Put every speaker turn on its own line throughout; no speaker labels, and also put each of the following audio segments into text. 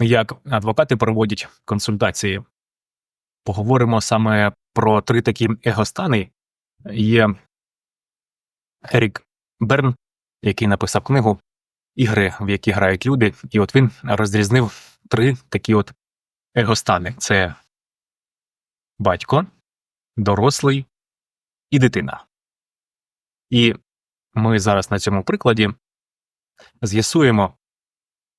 як адвокати проводять консультації. Поговоримо саме про три такі егостани. Є Ерік Берн, який написав книгу Ігри, в які грають люди, і от він розрізнив три такі от егостани: це батько, дорослий і дитина. І ми зараз на цьому прикладі з'ясуємо,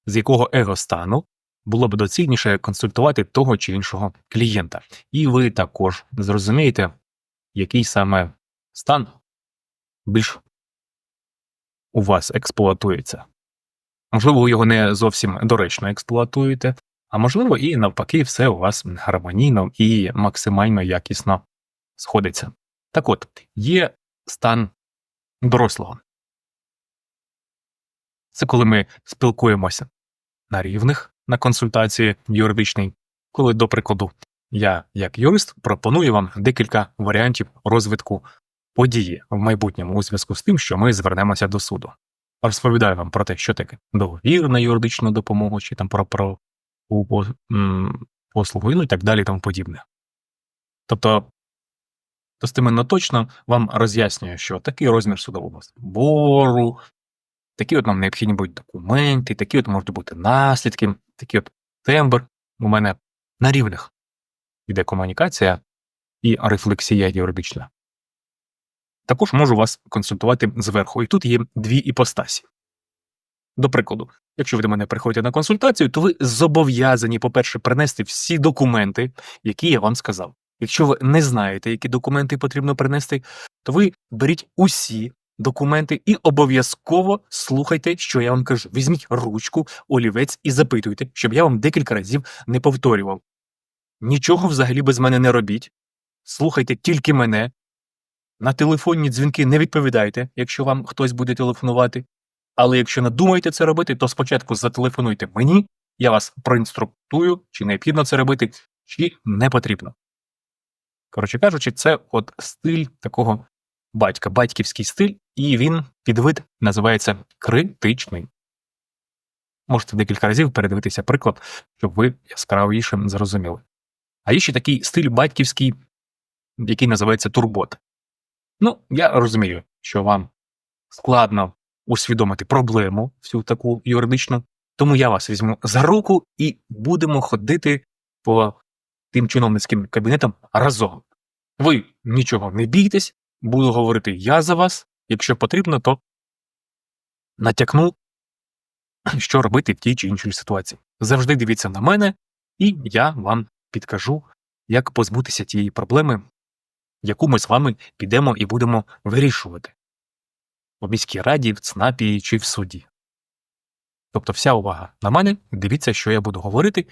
з якого егостану було б доцільніше консультувати того чи іншого клієнта. І ви також зрозумієте, який саме стан більш у вас експлуатується. Можливо, ви його не зовсім доречно експлуатуєте, а можливо, і навпаки, все у вас гармонійно і максимально якісно сходиться. Так от, є стан дорослого. Це коли ми спілкуємося на рівних на консультації юридичній, коли, до прикладу, я, як юрист, пропоную вам декілька варіантів розвитку події в майбутньому у зв'язку з тим, що ми звернемося до суду. Розповідаю вам про те, що таке договір на юридичну допомогу, чи там про, про послугу ну і так далі, і тому подібне. Тобто, достеменно точно вам роз'яснюю, що такий розмір судового збору, такі от нам необхідні будуть документи, такі от можуть бути наслідки, такий от тембр у мене на рівних іде комунікація і рефлексія юридична. Також можу вас консультувати зверху, і тут є дві іпостасі. До прикладу, якщо ви до мене приходите на консультацію, то ви зобов'язані, по-перше, принести всі документи, які я вам сказав. Якщо ви не знаєте, які документи потрібно принести, то ви беріть усі документи і обов'язково слухайте, що я вам кажу. Візьміть ручку, олівець і запитуйте, щоб я вам декілька разів не повторював. Нічого взагалі без мене не робіть. Слухайте тільки мене. На телефонні дзвінки не відповідайте, якщо вам хтось буде телефонувати. Але якщо надумаєте це робити, то спочатку зателефонуйте мені, я вас проінструктую, чи необхідно це робити, чи не потрібно. Коротше кажучи, це от стиль такого батька, батьківський стиль, і він підвид називається критичний. Можете декілька разів передивитися приклад, щоб ви яскравіше зрозуміли. А є ще такий стиль батьківський, який називається турбот. Ну, я розумію, що вам складно усвідомити проблему всю таку юридичну, тому я вас візьму за руку і будемо ходити по тим чиновницьким кабінетам разом. Ви нічого не бійтесь, буду говорити я за вас. Якщо потрібно, то натякну, що робити в тій чи іншій ситуації. Завжди дивіться на мене, і я вам підкажу, як позбутися тієї проблеми, яку ми з вами підемо і будемо вирішувати у міській раді, в ЦНАПі чи в суді. Тобто вся увага на мене, дивіться, що я буду говорити,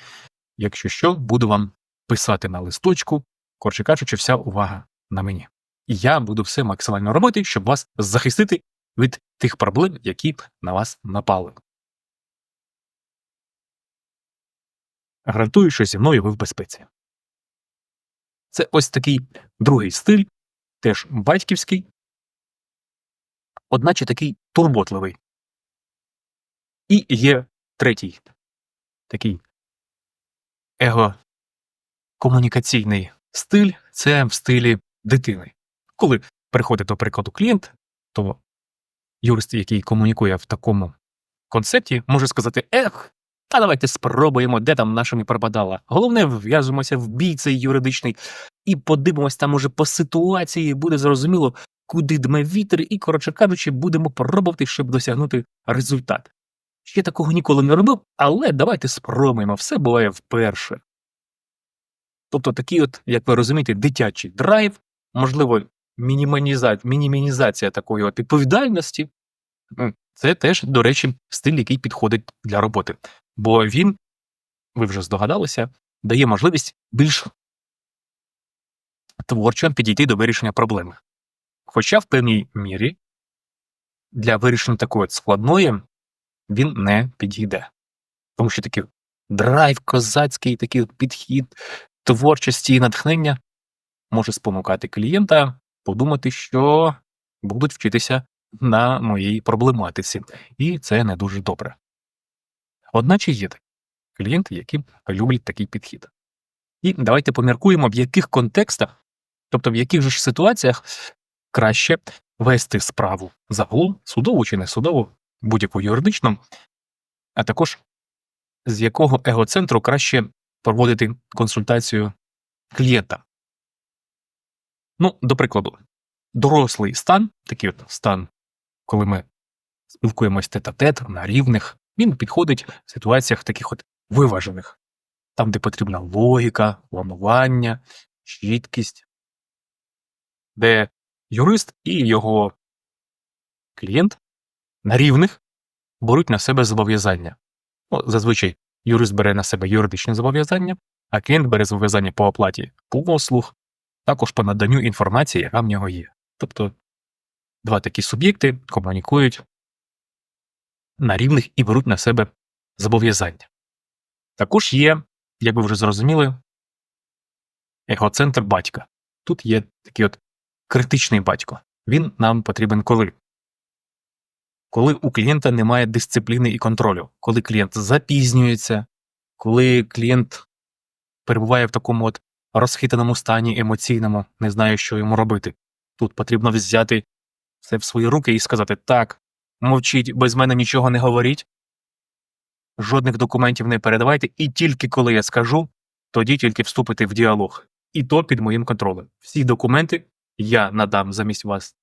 якщо що, буду вам писати на листочку, коротше кажучи, вся увага на мені. Я буду все максимально робити, щоб вас захистити від тих проблем, які на вас напали. Гарантую, що зі мною ви в безпеці. Це ось такий другий стиль, теж батьківський, одначе такий турботливий. І є третій такий его-комунікаційний стиль це в стилі дитини. Коли приходить, до прикладу, клієнт, то юрист, який комунікує в такому концепті, може сказати: Ех, а давайте спробуємо, де там наша не пропадала. Головне, вв'яжемося в бій цей юридичний і подивимось там уже по ситуації, буде зрозуміло, куди дме вітер, і, коротше кажучи, будемо пробувати, щоб досягнути результат. Ще такого ніколи не робив, але давайте спробуємо, все буває вперше. Тобто такий, от, як ви розумієте, дитячий драйв, можливо, мінімізація такої от відповідальності, це теж, до речі, стиль, який підходить для роботи. Бо він, ви вже здогадалися, дає можливість більш творчо підійти до вирішення проблеми. Хоча в певній мірі для вирішення такої от складної він не підійде. Тому що такий драйв, козацький такий підхід творчості і натхнення може спонукати клієнта подумати, що будуть вчитися на моїй проблематиці, і це не дуже добре. Одначе є клієнти, які люблять такий підхід. І давайте поміркуємо, в яких контекстах, тобто в яких же ж ситуаціях краще вести справу загалом, судову чи не судову, будь-яку юридичну, а також з якого егоцентру краще проводити консультацію клієнта. Ну, до прикладу, дорослий стан, такий от стан, коли ми спілкуємось тет-а-тет на рівних, він підходить в ситуаціях таких от виважених, там, де потрібна логіка, планування, чіткість, де юрист і його клієнт на рівних беруть на себе зобов'язання. Ну, зазвичай юрист бере на себе юридичні зобов'язання, а клієнт бере зобов'язання по оплаті послуг, також по наданню інформації, яка в нього є. Тобто два такі суб'єкти комунікують на рівних і беруть на себе зобов'язання. Також є, як ви вже зрозуміли, егоцентр батька. Тут є такий от критичний батько. Він нам потрібен коли? Коли у клієнта немає дисципліни і контролю, коли клієнт запізнюється, коли клієнт перебуває в такому от розхитаному стані емоційному, не знає, що йому робити. Тут потрібно взяти все в свої руки і сказати: так, мовчіть, без мене нічого не говоріть, жодних документів не передавайте, і тільки коли я скажу, тоді тільки вступити в діалог. І то під моїм контролем. Всі документи я надам замість вас.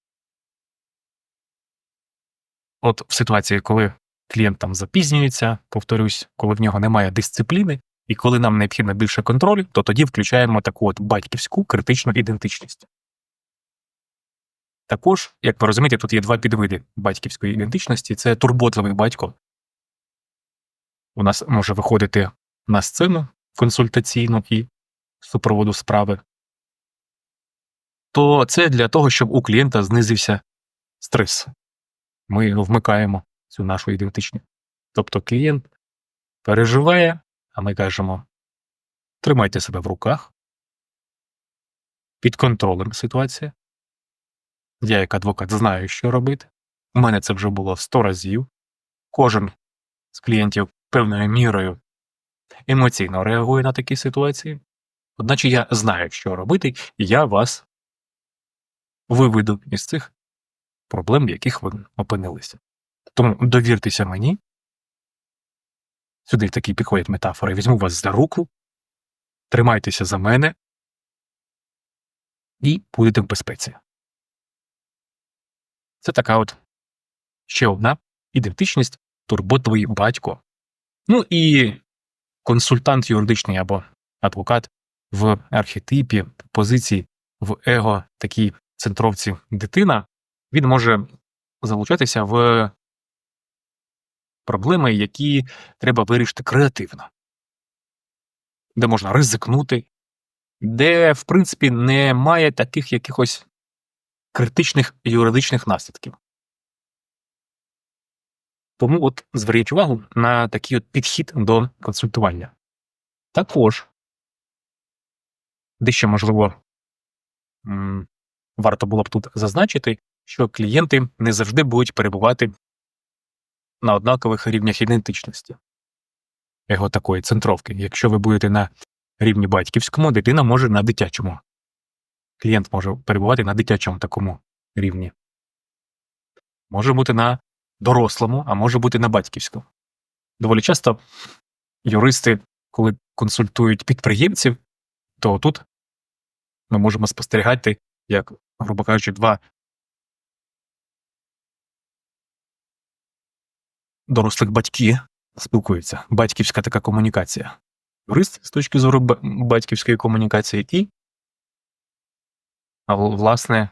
От в ситуації, коли клієнт там запізнюється, повторюсь, коли в нього немає дисципліни, і коли нам необхідно більше контролю, то тоді включаємо таку от батьківську критичну ідентичність. Також, як ви розумієте, тут є два підвиди батьківської ідентичності це турботливий батько. У нас може виходити на сцену консультаційну і супроводу справи. То це для того, щоб у клієнта знизився стрес. Ми вмикаємо цю нашу ідентичність. Тобто клієнт переживає, а ми кажемо: тримайте себе в руках, під контролем ситуація. Я, як адвокат, знаю, що робити. У мене це вже було сто разів. Кожен з клієнтів певною мірою емоційно реагує на такі ситуації. Одначе я знаю, що робити, і я вас виведу із цих проблем, в яких ви опинилися. Тому довіртеся мені. Сюди такі підходять метафори. Візьму вас за руку, тримайтеся за мене і будете в безпеці. Це така от ще одна ідентичність турботовий батько. Ну і консультант юридичний або адвокат в архетипі, позиції в его такій центровці дитина, він може залучатися в проблеми, які треба вирішити креативно, де можна ризикнути, де, в принципі, немає таких якихось критичних юридичних наслідків. Тому от зверніть увагу на такий от підхід до консультування. Також дещо можливо варто було б тут зазначити, що клієнти не завжди будуть перебувати на однакових рівнях ідентичності його такої центровки. Якщо ви будете на рівні батьківському, дитина може на дитячому. Клієнт може перебувати на дитячому такому рівні. Може бути на дорослому, а може бути на батьківському. Доволі часто юристи, коли консультують підприємців, то тут ми можемо спостерігати, як, грубо кажучи, два дорослих батьки спілкуються. Батьківська така комунікація. Юрист з точки зору батьківської комунікації і, власне,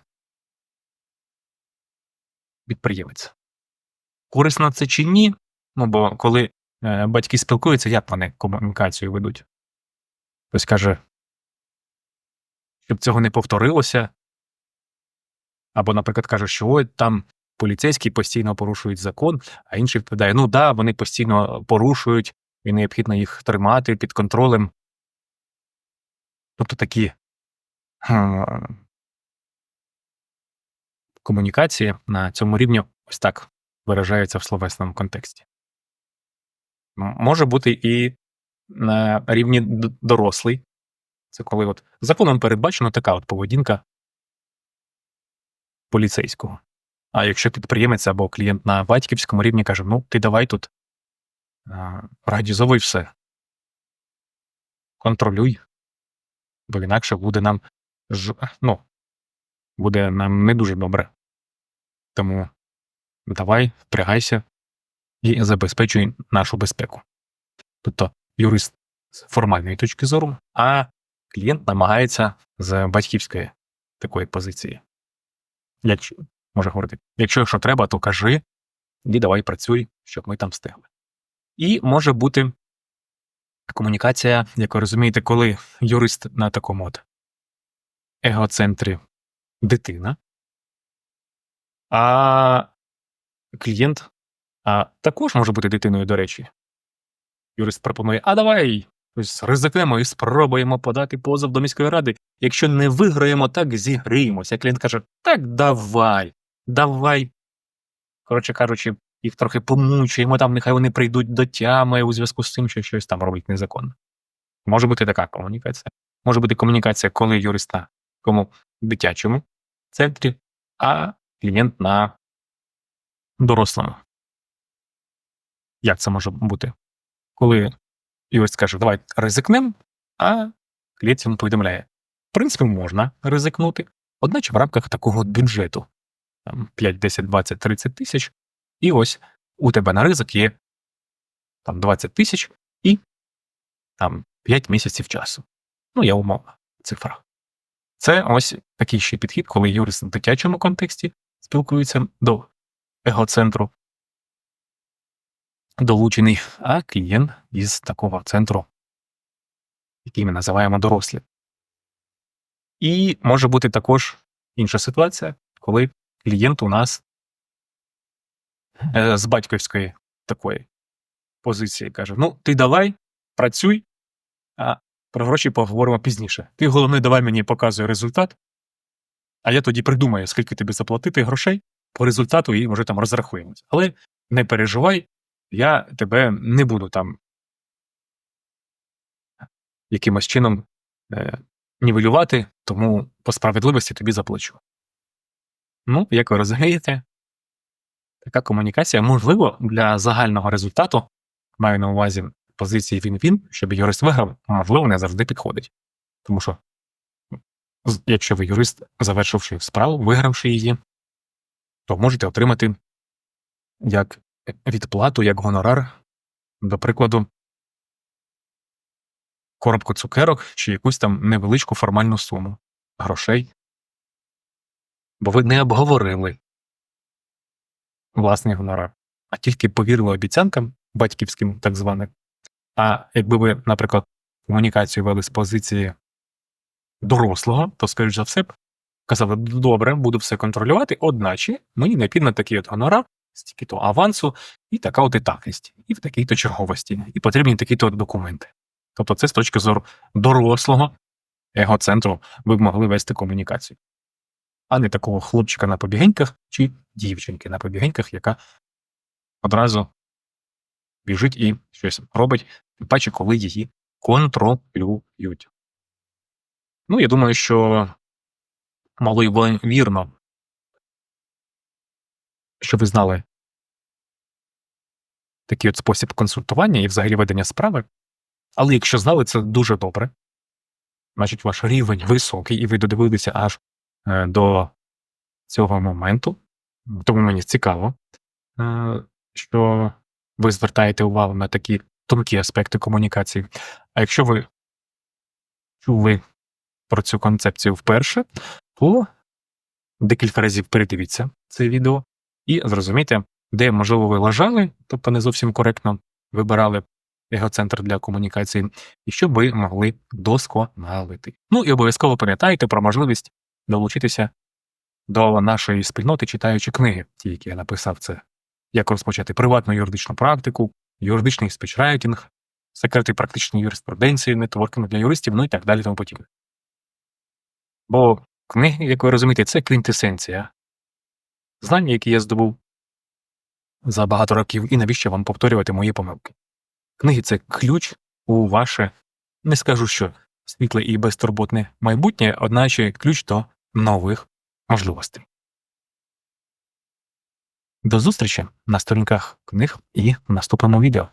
підприємець. Корисно це чи ні? Ну, бо коли е, батьки спілкуються, як вони комунікацію ведуть? Хтось каже, щоб цього не повторилося. Або, наприклад, каже, що ой, там поліцейські постійно порушують закон, а інший відповідає: ну да, вони постійно порушують, і необхідно їх тримати під контролем. Тобто такі комунікації на цьому рівні ось так виражаються в словесному контексті. Може бути і на рівні дорослий. Це коли от законом передбачена така от поведінка поліцейського. А якщо підприємець або клієнт на батьківському рівні каже: ну, ти давай тут а, організовуй все. Контролюй, бо інакше буде нам ж, ну, буде нам не дуже добре. Тому давай, впрягайся і забезпечуй нашу безпеку. Тобто юрист з формальної точки зору, а клієнт намагається з батьківської такої позиції. Якщо, може говорити, якщо що треба, то кажи, і давай працюй, щоб ми там встигли. І може бути комунікація, як ви розумієте, коли юрист на такому от егоцентрі дитина, а клієнт а, також може бути дитиною, до речі. Юрист пропонує: а давай ризикнемо і спробуємо подати позов до міської ради. Якщо не виграємо, так зігріємося. Клієнт каже: так давай, давай. Коротше кажучи, їх трохи помучуємо, там нехай вони прийдуть до тями у зв'язку з цим, що щось там робить незаконно. Може бути така комунікація. Може бути комунікація, коли юрист на кому дитячому центрі, а клієнт на дорослому. Як це може бути? Коли юрист каже, давай ризикнемо, а клієнт йому повідомляє: в принципі, можна ризикнути, одначе в рамках такого бюджету там 5, 10, 20, 30 тисяч, і ось у тебе на ризик є там 20 тисяч і там 5 місяців часу. Ну, я умовна цифра. Це ось такий ще підхід, коли юрист в дитячому контексті спілкується до егоцентру, долучений, а клієнт із такого центру, який ми називаємо дорослі. І може бути також інша ситуація, коли клієнт у нас е, з батьківської такої позиції каже: Ну, ти давай, працюй, а про гроші поговоримо пізніше. Ти головне, давай мені показуй результат, а я тоді придумаю, скільки тобі заплатити грошей по результату і може там розрахуємось. Але не переживай, я тебе не буду там якимось чином е, нівелювати, тому по справедливості тобі заплачу. Ну, як ви розумієте, така комунікація, можливо, для загального результату, маю на увазі позиції він-він, щоб юрист виграв, можливо, не завжди підходить. Тому що, якщо ви юрист, завершивши справу, вигравши її, то можете отримати як відплату, як гонорар, до прикладу, коробку цукерок чи якусь там невеличку формальну суму грошей. Бо ви не обговорили власний гонорар, а тільки повірили обіцянкам батьківським, так званим. А якби ви, наприклад, комунікацію вели з позиції дорослого, то, скоріш за все, казали, добре, буду все контролювати, одначе мені необхідно такий от гонорар, стільки-то авансу, і така от етапність, і в такій-то черговості, і потрібні такі-то документи. Тобто це з точки зору дорослого егоцентру ви б могли вести комунікацію. А не такого хлопчика на побігеньках чи дівчинки на побігеньках, яка одразу біжить і щось робить, тим паче, коли її контролюють. Ну, я думаю, що малоймовірно, що ви знали такий от спосіб консультування і взагалі ведення справи. Але якщо знали, це дуже добре. Значить, ваш рівень високий, і ви додивилися аж до цього моменту. Тому мені цікаво, е, що ви звертаєте увагу на такі тонкі аспекти комунікації. А якщо ви чули про цю концепцію вперше, то декілька разів передивіться це відео і зрозумійте, де, можливо, ви лажали, тобто не зовсім коректно вибирали егоцентр для комунікації, і щоб ви могли досконалити. Ну і обов'язково пам'ятайте про можливість долучитися до нашої спільноти, читаючи книги, ті, які я написав, це як розпочати приватну юридичну практику, юридичний спічрайтинг, секрети практичної юриспруденції, нетворкінг для юристів, ну і так далі тому подібне. Бо книги, як ви розумієте, це квінтесенція знання, які я здобув за багато років, і навіщо вам повторювати мої помилки. Книги це ключ у ваше, не скажу що, світле і безтурботне майбутнє, одначе ключ до нових можливостей. До зустрічі на сторінках книг і в наступному відео.